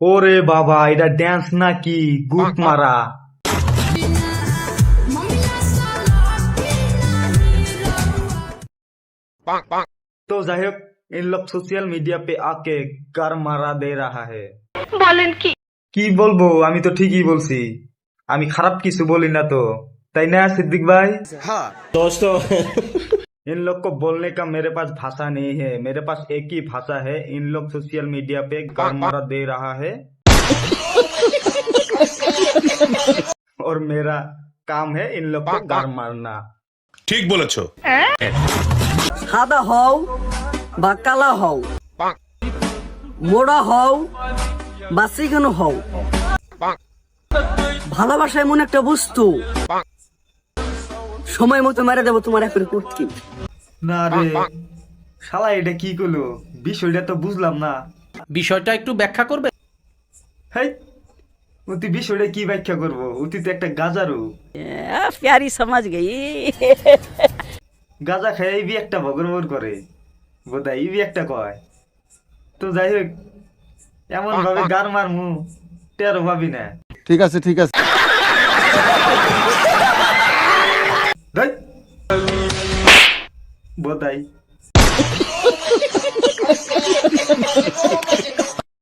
ওরে বাবা এটা ড্যান্স নাকি গুপ মারা तो যাই হোক इन लोग सोशल मीडिया पे आके कर मारा दे रहा है বলেন কি কি বলবো আমি তো ঠিকই বলছি আমি খারাপ কিছু বলি না তো তাই না सिद्दीक भाई दोस्तों इन लोग को बोलने का मेरे पास भाषा नहीं है मेरे पास एक ही भाषा है इन लोग सोशल मीडिया पे कर मारा दे रहा है और मेरा काम है इन लोग को गार मारना ঠিক বলেছো সাদা হও বা কালা হও মোড়া হও বা চিকন হও ভালোবাসা এমন একটা বস্তু সময় মতো মেরে দেবো তোমার এখন কুটকি। না রে শালা এটা কি করল? বিষয়টা তো বুঝলাম না। বিষয়টা একটু ব্যাখ্যা করবে? হেই উতি বিষয়টা কি ব্যাখ্যা করব? উতি তো একটা গাজারু। প্যারি সমাজ গেই। গাজা খাই এই বি একটা ভগর ভগর করে। বোধহয় এই বি একটা কয়। তো যাই হোক এমন ভাবে গার মারমু টেরো ভাবি না। ঠিক আছে ঠিক আছে। ধুই। বোধহয়